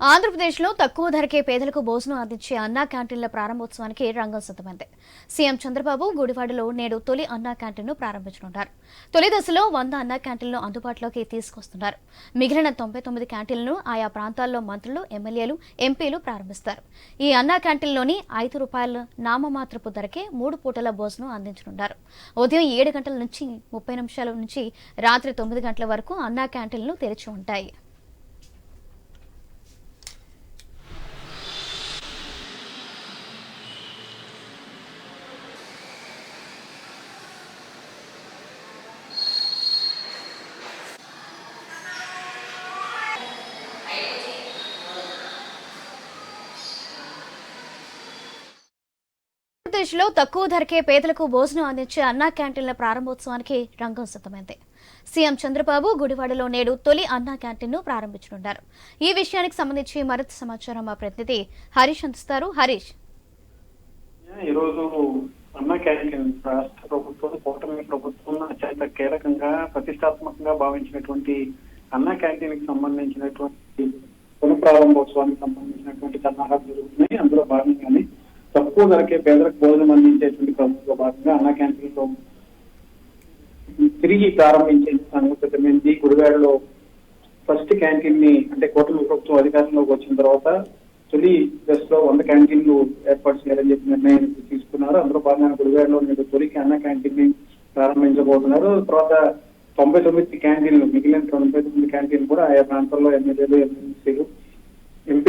ఆంధ్రప్రదేశ్లో తక్కువ ధరకే పేదలకు భోజనం అందించే అన్నా క్యాంటీన్ల ప్రారంభోత్సవానికి రంగం సిద్ధమైంది. సీఎం చంద్రబాబు గుడివాడలో నేడు తొలి అన్నా క్యాంటీన్ను ప్రారంభించనున్నారు. తొలి దశలో వంద అన్నా క్యాంటీన్లను అందుబాటులోకి తీసుకొస్తున్నారు. మిగిలిన తొంభై తొమ్మిది క్యాంటీన్లను ఆయా ప్రాంతాల్లో మంత్రులు ఎమ్మెల్యేలు ఎంపీలు ప్రారంభిస్తారు. ఈ అన్నా క్యాంటీన్లోని ఐదు రూపాయల నామమాత్రపు ధరకే మూడు పూటల భోజనం అందించనున్నారు. ఉదయం ఏడు గంటల నుంచి ముప్పై నిమిషాల నుంచి రాత్రి తొమ్మిది గంటల వరకు అన్నా క్యాంటీన్లు తెరిచి ఉంటాయి. ఆంధ్రప్రదేశ్లో తక్కువ ధరకే పేదలకు భోజనం అందించే అన్నా క్యాంటీన్ల ప్రారంభోత్సవానికి రంగం సిద్ధమైంది. సీఎం చంద్రబాబు గుడివాడలో నేడు తొలి అన్నా క్యాంటీన్ను ప్రారంభించనున్నారు. ఈ విషయానికి సంబంధించి మరింత సమాచారం మా ప్రతినిధి హరీష్ అందిస్తారు. హరీష్. ఈరోజు అన్నా క్యాంటీన్ రాష్ట్ర ప్రభుత్వం కూటమి ప్రభుత్వం అత్యంత కీలకంగా ప్రతిష్టాత్మకంగా భావించినటువంటి అన్నా క్యాంటీన్కి సంబంధించినటువంటి పునఃప్రారంభోత్సవానికి సంబంధించినటువంటి సన్నాహాలు జరుగుతున్నాయి. అందులో భాగంగానే తక్కువ ధరకే పేదలకు భోజనం అందించేటువంటి క్రమంలో భాగంగా అన్న క్యాంటీన్లో తిరిగి ప్రారంభించే సంగతి గుడివాడలో ఫస్ట్ క్యాంటీన్ని అంటే కోటలు ప్రభుత్వం అధికారంలోకి వచ్చిన తర్వాత తొలి దశలో వంద క్యాంటీన్లు ఏర్పాటు చేయాలని చెప్పి నిర్ణయం తీసుకున్నారు. అందులో భాగంగా గుడివాడలో నేడు తొలి అన్న క్యాంటీన్ని ప్రారంభించబోతున్నారు. తర్వాత తొంభై తొమ్మిది క్యాంటీన్లు మిగిలిన తొంభై తొమ్మిది క్యాంటీన్ కూడా ఆయా ప్రాంతాల్లో ఎమ్మెల్యేలు ఎమ్మెల్సీలు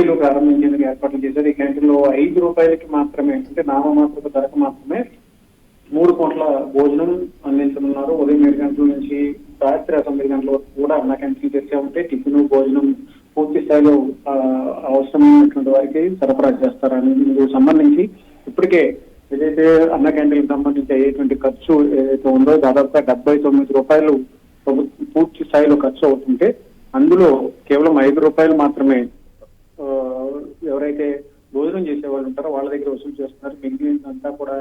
ఎంపీలు ప్రారంభించేందుకు ఏర్పాట్లు చేశారు. ఈ క్యాంటీన్లో ఐదు రూపాయలకి మాత్రమే అంటే నామమాత్రపు ధరకు మాత్రమే మూడు కోట్ల భోజనం అందించనున్నారు. ఉదయం ఏడు గంటల నుంచి రాత్రి తొమ్మిది గంటల వరకు కూడా అన్న క్యాంటీన్ తెరిచే ఉంటే టిఫిన్ భోజనం పూర్తి స్థాయిలో అవసరమైనటువంటి వారికి సరఫరా చేస్తారని ఇందుకు సంబంధించి ఇప్పటికే ఏదైతే అన్న క్యాంటీన్ సంబంధించి అయ్యేటువంటి ఖర్చు ఏదైతే ఉందో దాదాపుగా డెబ్బై తొమ్మిది రూపాయలు ప్రభుత్వం పూర్తి స్థాయిలో ఖర్చు అవుతుంటే అందులో కేవలం ఐదు రూపాయలు మాత్రమే ఎవరైతే భోజనం చేసే వాళ్ళు ఉంటారో వాళ్ళ దగ్గర వసూలు చేస్తున్నారు. మిగిలినంతా కూడా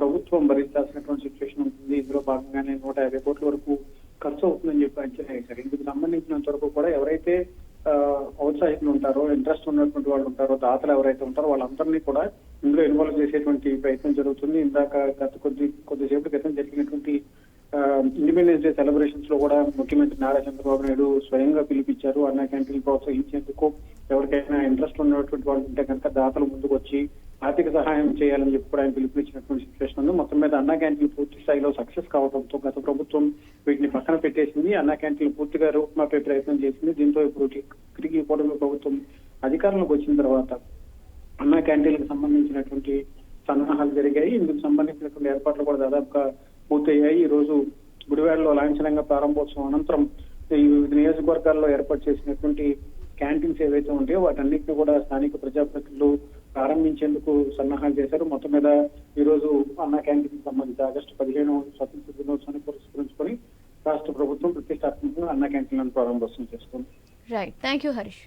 ప్రభుత్వం భరించాల్సినటువంటి సిచ్యువేషన్ ఉంటుంది. ఇందులో భాగంగానే నూట యాభై కోట్ల వరకు ఖర్చు అవుతుందని చెప్పి అంచనా వేశారు. ఇందుకు సంబంధించినంత వరకు కూడా ఎవరైతే ఔత్సాహికులు ఉంటారో ఇంట్రెస్ట్ ఉన్నటువంటి వాళ్ళు ఉంటారో దాతలు ఎవరైతే ఉంటారో వాళ్ళందరినీ కూడా ఇందులో ఇన్వాల్వ్ చేసేటువంటి ప్రయత్నం జరుగుతుంది. ఇందాక గత కొద్ది కొద్దిసేపటి క్రితం జరిగినటువంటి ఇండిపెండెన్స్ డే సెలబ్రేషన్స్లో కూడా ముఖ్యమంత్రి నారా చంద్రబాబు నాయుడు స్వయంగా పిలిపించారు. అన్న క్యాంటీన్ ప్రోత్సహించేందుకు ఎవరికైనా ఇంట్రెస్ట్ ఉన్నటువంటి వాళ్ళు ఉంటే కనుక దాతలు ముందుకు వచ్చి ఆర్థిక సహాయం చేయాలని చెప్పి కూడా ఆయన పిలుపునిచ్చినటువంటి సిచ్యువేషన్ ఉంది. మొత్తం మీద అన్నా క్యాంటీన్ పూర్తి స్థాయిలో సక్సెస్ కావడంతో గత ప్రభుత్వం వీటిని పక్కన పెట్టేసింది. అన్నా క్యాంటీన్ పూర్తిగా రూపుమాపే ప్రయత్నం చేసింది. దీంతో ఇప్పుడు తిరిగి కూటమి ప్రభుత్వం అధికారంలోకి వచ్చిన తర్వాత అన్నా క్యాంటీన్లకు సంబంధించినటువంటి సన్నాహాలు జరిగాయి. ఇందుకు సంబంధించినటువంటి ఏర్పాట్లు కూడా దాదాపుగా పూర్తయ్యాయి. ఈ రోజు గుడివాడలో లాంఛనంగా ప్రారంభోత్సవం అనంతరం ఈ వివిధ నియోజకవర్గాల్లో ఏర్పాటు చేసినటువంటి క్యాంటీన్స్ ఏవైతే ఉంటాయో వాటన్నిటిని కూడా స్థానిక ప్రజాప్రతినిధులు ప్రారంభించేందుకు సన్నాహాలు చేశారు. మొత్తం మీద ఈ రోజు అన్న క్యాంటీన్ సంబంధించి ఆగస్టు పదిహేను స్వతంత్ర దినోత్సవాన్ని పురస్కరించుకొని రాష్ట్ర ప్రభుత్వం ప్రతిష్టాత్మకంగా అన్న క్యాంటీన్లను ప్రారంభోత్సవం చేస్తుంది రైట్ థ్యాంక్ యూ హరీష్